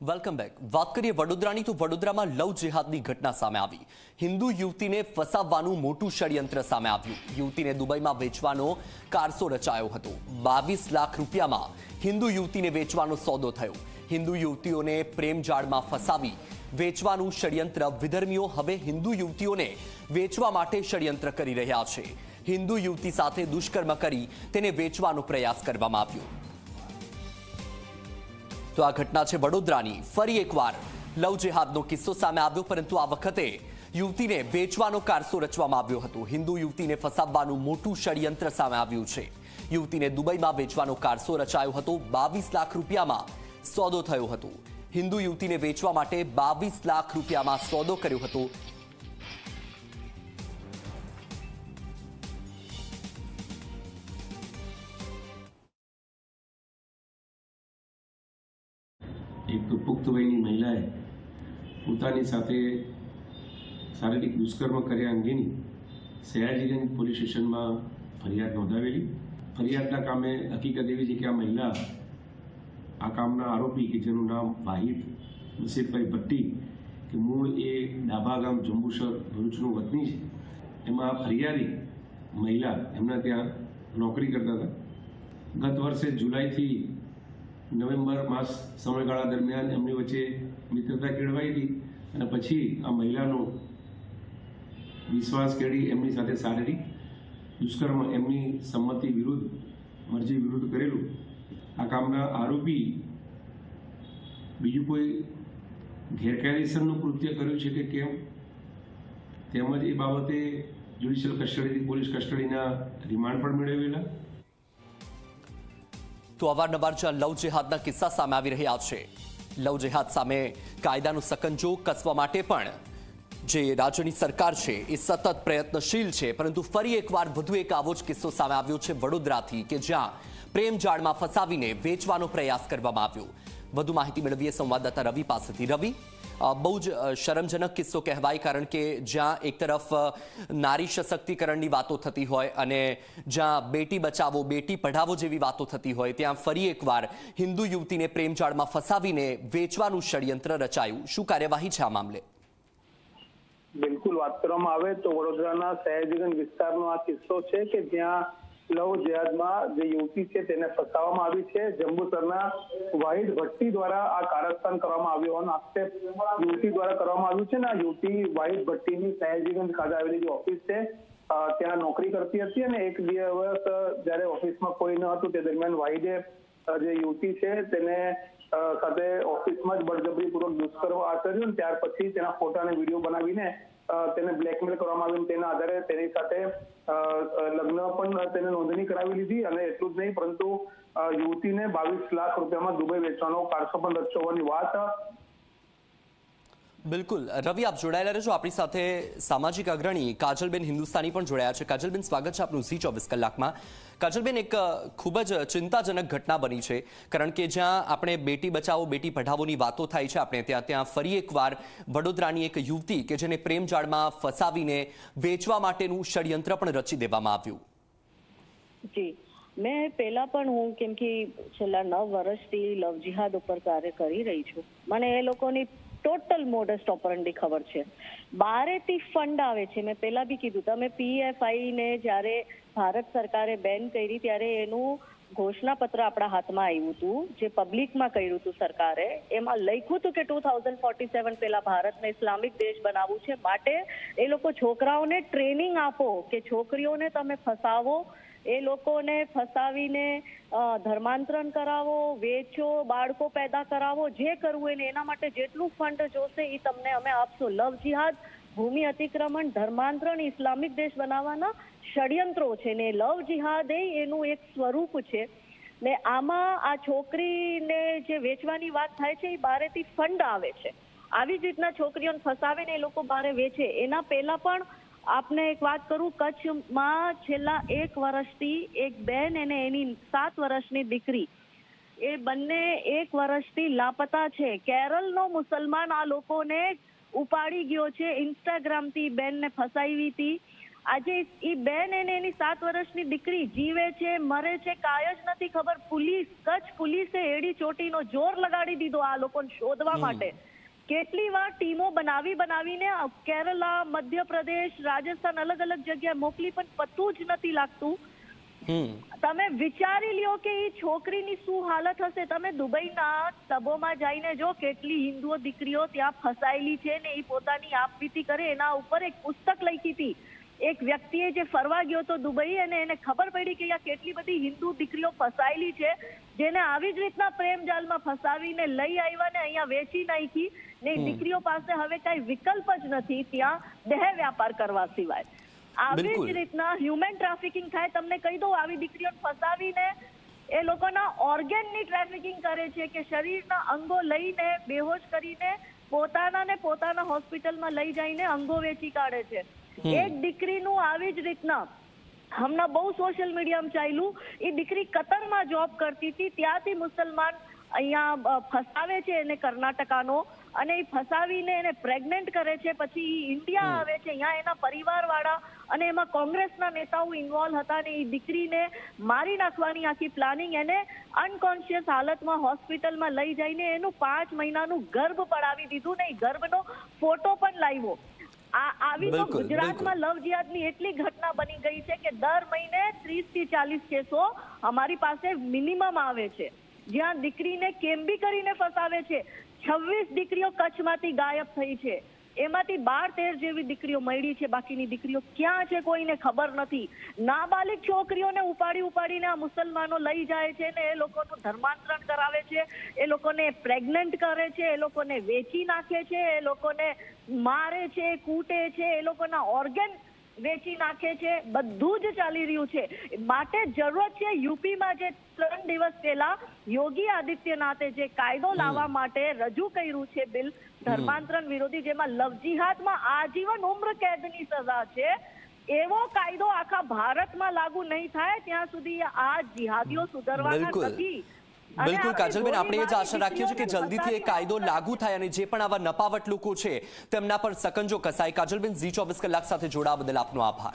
Welcome back વાત કરીએ વડોદરાની, તો વડોદરામાં લવ જેહાદની ઘટના સામે આવી. હિન્દુ યુવતીને ફસાવવાનું મોટું ષડયંત્ર સામે આવ્યું. યુવતીને દુબઈમાં વેચવાનો કારસો રચાયો હતો. બાવીસ લાખ રૂપિયામાં હિન્દુ યુવતીને વેચવાનો સોદો થયો. હિન્દુ યુવતીઓને પ્રેમ જાળમાં ફસાવી વેચવાનું ષડયંત્ર વિધર્મીઓ હવે હિન્દુ યુવતીઓને વેચવા માટે ષડયંત્ર કરી રહ્યા છે. હિન્દુ યુવતી સાથે દુષ્કર્મ કરી તેને વેચવાનો પ્રયાસ કરવામાં આવ્યો. તો આ ઘટના છે વડોદરાની. ફરી એકવાર લવ જેહાદનો કિસ્સો સામે આવ્યો, પરંતુ આ વખતે યુવતીને વેચવાનો કારસો રચવામાં આવ્યો હતો. હિન્દુ યુવતીને ફસાવવાનું મોટું ષડયંત્ર સામે આવ્યું છે. યુવતીને દુબઈમાં વેચવાનો કારસો રચાયો હતો. બાવીસ લાખ રૂપિયામાં સોદો થયો હતો. હિન્દુ યુવતીને વેચવા માટે બાવીસ લાખ રૂપિયામાં સોદો કર્યો હતો. એક પુખ્ત વયની મહિલાએ પોતાની સાથે શારીરિક દુષ્કર્મ કર્યા અંગેની સયાજીગંજ પોલીસ સ્ટેશનમાં ફરિયાદ નોંધાવેલી. ફરિયાદના કામે હકીકત એવી છે કે આ મહિલા આ કામના આરોપી કે જેનું નામ વાહિદ નસીબભાઈ ભટ્ટી, કે મૂળ એ ડાભા ગામ જંબુસર ભરૂચનું વતની છે. એમાં આ ફરિયાદી મહિલા એમના ત્યાં નોકરી કરતા હતા. ગત વર્ષે જુલાઈથી નવેમ્બર માસ સમયગાળા દરમિયાન એમની વચ્ચે મિત્રતા કેળવાઈ હતી અને પછી આ મહિલાનો વિશ્વાસ કેળી એમની સાથે શારીરિક દુષ્કર્મ એમની સંમતિ વિરુદ્ધ, મરજી વિરુદ્ધ કરેલું. આ કામના આરોપી બીજું કોઈ ગેરકાયદેસરનું કૃત્ય કર્યું છે કે કેમ? તેમજ એ બાબતે જ્યુડિશિયલ કસ્ટડીથી પોલીસ કસ્ટડીના રિમાન્ડ પણ મેળવેલા. તો અવારનવાર જ્યાં લવ જેહાદના કિસ્સા સામે આવી રહ્યા છે. લવ જેહાદ સામે કાયદાનું સકંજો કસવા માટે પણ જે રાજ્યની સરકાર છે એ સતત પ્રયત્નશીલ છે. પરંતુ ફરી એકવાર વધુ એક આવો જ કિસ્સો સામે આવ્યો છે વડોદરાથી કે જ્યાં પ્રેમ જાળમાં ફસાવીને વેચવાનો પ્રયાસ કરવામાં આવ્યો. વધુ માહિતી મેળવીએ સંવાદદાતા રવિ પાસેથી. રવિ બહુ જ શરમજનક કિસ્સો કહેવાય કારણ કે જ્યાં એક તરફ નારી સશક્તિકરણની વાતો થતી હોય અને જ્યાં બેટી બચાવો, બેટી પઢાવો જેવી વાતો થતી હોય, ત્યાં ફરી એકવાર હિન્દુ યુવતીને પ્રેમજાળમાં ફસાવીને વેચવાનું ષડયંત્ર રચાયું. શું કાર્યવાહી છે આ મામલે? બિલકુલ વાત કરવામાં આવે તો વડોદરાના સયાજીગંજ વિસ્તારનો આ કિસ્સો છે કે જ્યાં લવ જેહાદમાં જે યુવતી છે તેને ફસાવવામાં આવી છે. જંબુસરના વાહિદ ભટ્ટી દ્વારા આ કારસ્તાન કરવામાં આવ્યો હોવાનો આક્ષેપ યુવતી દ્વારા કરવામાં આવ્યું છે ને યુવતી વાહિદ ભટ્ટીની સયાજીગંજ ખાતે આવેલી જે ઓફિસ છે ત્યાં નોકરી કરતી હતી અને એક દિવસ જ્યારે ઓફિસમાં કોઈ ન હતું તે દરમિયાન વાહિદે જે યુવતી છે તેને સાથે ઓફિસમાં જ બળજબરીપૂર્વક દુષ્કર્મ આચર્યું ત્યાર પછી તેના ફોટા અને વીડિયો બનાવીને તેને બ્લેકમેલ કરવામાં આવ્યું તેના આધારે તેની સાથે લગ્ન પણ તેને નોંધણી કરાવી લીધી અને એટલું જ નહીં, પરંતુ યુવતીને બાવીસ લાખ રૂપિયામાં દુબઈ વેચવાનો, કારસો પણ રચ્યો હોવાની વાત બિલકુલ. રવિ, આપ જોડાયેલા રહેજો આપણી સાથે સામાજિક અગ્રણી કાજલબેન હિન્દુસ્તાની પણ જોડાયા છે. કાજલબેન, સ્વાગત છે આપનું ઝી ચોવીસ કલાકમાં. કાજલબેન, એક ખૂબ જ ચિંતાજનક ઘટના બની છે. કારણ કે જ્યાં આપણે બેટી બચાવો, બેટી પઢાવોની વાતો થાય છે, આપણે ત્યાં ત્યાં ફરી એકવાર વડોદરાની એક યુવતી કે જેને પ્રેમજાળમાં ફસાવીને વેચવા માટેનું ષડયંત્ર પણ રચી દેવામાં આવ્યું. જી. મેં પહેલા પણ હું, કેમ કે છેલ્લા નવ વર્ષથી લવ જિહાદ ઉપર કાર્ય કરી રહી છું. મને એ લોકોની ટોટલ મોડસ ઓપરંડી ખબર છે. બારેથી ફંડ આવે છે, મેં પહેલા બી કીધું. તમે પીએફઆઈ ને જ્યારે ભારત સરકારે બેન કરી ત્યારે એનું ઘોષણાપત્ર આપણા હાથમાં આવ્યું હતું, જે પબ્લિકમાં કર્યું હતું સરકારે. એમાં લખ્યું હતું કે ટુ થાઉઝન્ડ ફોર્ટી સેવન પહેલા ભારતને ઇસ્લામિક દેશ બનાવવું છે. માટે એ લોકો છોકરાઓને ટ્રેનિંગ આપો કે છોકરીઓને તમે ફસાવો એ લોકોને ફસાવીને ધર્માંતરણ કરાવો, વેચો, બાળકો પેદા કરાવો, જે કરવું એને એના માટે જેટલું ફંડ જોશે એ તમને અમે આપશો. લવ જિહાદ, ભૂમિ અતિક્રમણ, ધર્માંતરણ, ઇસ્લામિક દેશ બનાવવાના ષડયંત્રો છે ને લવ જિહાદ એ એનું એક સ્વરૂપ છે. ને આમાં આ છોકરીને જે વેચવાની વાત થાય છે એ બારેથી ફંડ આવે છે. આવી જ રીતના છોકરીઓને ફસાવીને એ લોકો બારે વેચે. એના પહેલા પણ આપને એક વાત કરું કચ્છમાં છેલ્લા એક વર્ષથી એક બેન અને એની સાત વર્ષની દીકરી. એ બંને એક વર્ષથી લાપતા છે. કેરળનો મુસલમાન આ લોકોને ઉપાડી ગયો છે. ઇન્સ્ટાગ્રામથી બેનને ફસાવી હતી. આજે એ બેન એને એની સાત વર્ષની દીકરી જીવે છે મરે છે કાય જ નથી ખબર. પોલીસ કચ્છ પોલીસે એડી ચોટીનો જોર લગાડી દીધો આ લોકોને શોધવા માટે. કેટલી વાર ટીમો બનાવી બનાવીને કેરલા મધ્યપ્રદેશ રાજસ્થાન અલગ અલગ જગ્યાએ મોકલી પણ પતું જ નથી લાગતું. તમે વિચારી લ્યો કે એ છોકરીની શું હાલત હશે? તમે દુબઈના તબોમાં જઈને જો કેટલી હિન્દુઓ દીકરીઓ ત્યાં ફસાયેલી છે ને એ પોતાની આપવીતી કરે એના ઉપર એક પુસ્તક લખી હતી. એક વ્યક્તિએ જે ફરવા ગયો તો દુબઈ અને એને ખબર પડી કે અહીંયા કેટલી બધી હિન્દુ દીકરીઓ ફસાયેલી છે જેને આવી જ રીતના પ્રેમ જાલમાં ફસાવીને લઈ આવ્યા ને અહીંયા વેચી નાખી ને દીકરીઓ પાસે હવે કઈ વિકલ્પ જ નથી ત્યાં દેહ વ્યાપાર કરવા સિવાય. આવી જ રીતના હ્યુમન ટ્રાફિકિંગ થાય તમને કહી દઉં આવી દીકરીઓને ફસાવીને એ લોકોના ઓર્ગેનની ટ્રાફિકિંગ કરે છે કે શરીરના અંગો લઈને બેહોશ કરીને પોતાના ને પોતાના હોસ્પિટલમાં લઈ જઈને અંગો વેચી કાઢે છે. એક દીકરીનું આવી જ રીતના હમણાં બહુ સોશિયલ મીડિયામાં ચાલ્યું એ દીકરી કતરમાં જોબ કરતી હતી ત્યાંથી મુસલમાન અહીંયા ફસાવે છે એને કર્ણાટકાનો અને એ ફસાવીને એને પ્રેગ્નેન્ટ કરે છે પછી ઇન્ડિયા આવે છે અહીંયા એના પરિવારવાળા અને એમાં કોંગ્રેસના નેતાઓ ઇન્વોલ્વ હતા ને એ દીકરીને મારી નાખવાની આખી પ્લાનિંગ એને અનકોન્શિયસ હાલતમાં હોસ્પિટલમાં લઈ જઈને એનું પાંચ મહિનાનું ગર્ભ પડાવી દીધું ને એ ગર્ભનો ફોટો પણ લાવ્યો. આવી તો ગુજરાતમાં લવ જિહાદની એટલી ઘટના બની ગઈ છે કે દર મહિને ત્રીસથી ચાલીસ કેસો અમારી પાસે મિનિમમ આવે છે. જ્યાં દીકરીને કેમ બી કરીને ફસાવે છે. છવ્વીસ દીકરીઓ કચ્છમાંથી ગાયબ થઈ છે. એમાંથી બાર તેર જેવી દીકરીઓ મળી છે, બાકીની દીકરીઓ ક્યાં છે કોઈને ખબર નથી. નાબાલિક છોકરીઓને ઉપાડી ઉપાડીને આ મુસલમાનો લઈ જાય છે ને એ લોકોનું ધર્માંતરણ કરાવે છે, એ લોકોને પ્રેગ્નન્ટ કરે છે, એ લોકોને વેચી નાખે છે, એ લોકોને મારે છે, કૂટે છે, એ લોકોના ઓર્ગન વેચી નાખે છે બધું જ ચાલી રહ્યું છે. માટે જરૂરત છે યુપીમાં જે ત્રણ દિવસ પહેલા યોગી આદિત્યનાથે જે કાયદો લાવવા માટે રજૂ કર્યું છે બિલ ધર્માંતરણ વિરોધી જેમાં લવ જિહાદમાં આજીવન ઉમ્ર કેદની સજા છે એવો કાયદો આખા ભારતમાં લાગુ નહીં થાય ત્યાં સુધી આ જિહાદીઓ સુધરવાના નથી. બિલકુલ કાજલબેન આપણે એ જ આશા રાખીએ છીએ કે જલ્દીથી એ કાયદો લાગુ થાય અને જે પણ આવા નપાવટ લોકો છે તેમના પર સકંજો કસાય. કાજલબેન ઝી ચોવીસ કલાક સાથે જોડાવા બદલ આપનો આભાર.